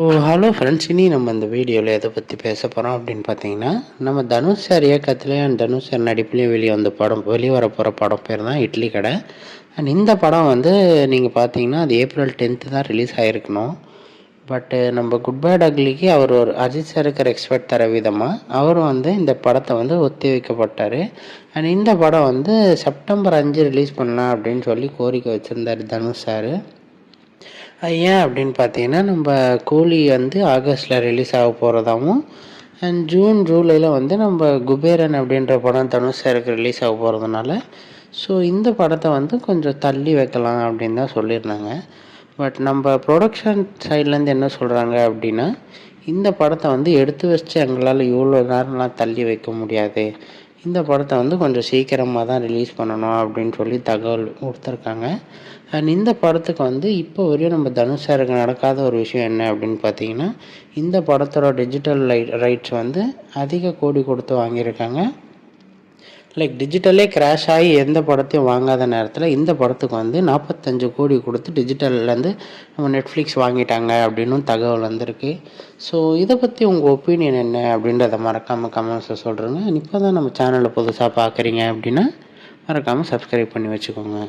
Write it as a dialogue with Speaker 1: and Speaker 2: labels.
Speaker 1: ஓ hello friends இனி நம்ம இந்த வீடியோவில் எதை பற்றி பேச போகிறோம் அப்படின்னு பார்த்தீங்கன்னா நம்ம தனுஷ் சார் இயக்கத்துலேயும் அண்ட் தனுஷ் சார் நடிப்புலேயும் வெளியே வந்த படம் வெளியே வர போகிற படம் பேர் தான் இட்லி கடை. அண்ட் இந்த படம் வந்து நீங்கள் பார்த்தீங்கன்னா அது ஏப்ரல் டென்த்து தான் ரிலீஸ் ஆகிருக்கணும் பட்டு நம்ம குட் பை அக்லிக்கு அவர் ஒரு அஜித் சாருக்கு ரெஸ்பெக்ட் தர விதமாக அவர் வந்து இந்த படத்தை வந்து ஒத்தி வைக்கப்பட்டார். அண்ட் இந்த படம் வந்து செப்டம்பர் அஞ்சு ரிலீஸ் பண்ணலாம் அப்படின்னு சொல்லி கோரிக்கை வச்சுருந்தார் தனுஷ் சார் ஏன் அப்படின்னு பார்த்தீங்கன்னா நம்ம கூலி வந்து ஆகஸ்ட்டில் ரிலீஸ் ஆக போகிறதாவும் அண்ட் ஜூன் ஜூலையில் வந்து நம்ம குபேரன் அப்படின்ற படம் தனுஷ் சாருக்கு ரிலீஸ் ஆக போகிறதுனால ஸோ இந்த படத்தை வந்து கொஞ்சம் தள்ளி வைக்கலாம் அப்படின்னு தான் சொல்லியிருந்தாங்க. பட் நம்ம ப்ரொடக்ஷன் சைட்லேருந்து என்ன சொல்கிறாங்க அப்படின்னா இந்த படத்தை வந்து எடுத்து வச்சு எங்களால் இவ்வளோ நேரம்லாம் தள்ளி வைக்க முடியாது. இந்த படத்தை வந்து கொஞ்சம் சீக்கிரமாக தான் ரிலீஸ் பண்ணணும் அப்படின்னு சொல்லி தகவல் கொடுத்துருக்காங்க. அண்ட் இந்த படத்துக்கு வந்து இப்போ வரையும் நம்ம தனுஷ் சாருக்கு நடக்காத ஒரு விஷயம் என்ன அப்படின்னு பார்த்தீங்கன்னா இந்த படத்தோட டிஜிட்டல் லை ரைட்ஸ் வந்து அதிக கோடி கொடுத்து வாங்கியிருக்காங்க. லைக் டிஜிட்டலே கிராஷ் ஆகி எந்த படத்தையும் வாங்காத நேரத்தில் இந்த படத்துக்கு வந்து நாற்பத்தஞ்சு கோடி கொடுத்து டிஜிட்டல்லேருந்து நம்ம நெட்ஃப்ளிக்ஸ் வாங்கிட்டாங்க அப்படின்னு தகவல் வந்திருக்கு. ஸோ இதை பற்றி உங்கள் ஒப்பீனியன் என்ன அப்படின்றத மறக்காமல் கமெண்ட்ஸை சொல்கிறேங்க இப்போ தான் நம்ம சேனலை புதுசாக பார்க்குறீங்க அப்படின்னா மறக்காமல் சப்ஸ்கிரைப் பண்ணி வச்சுக்கோங்க.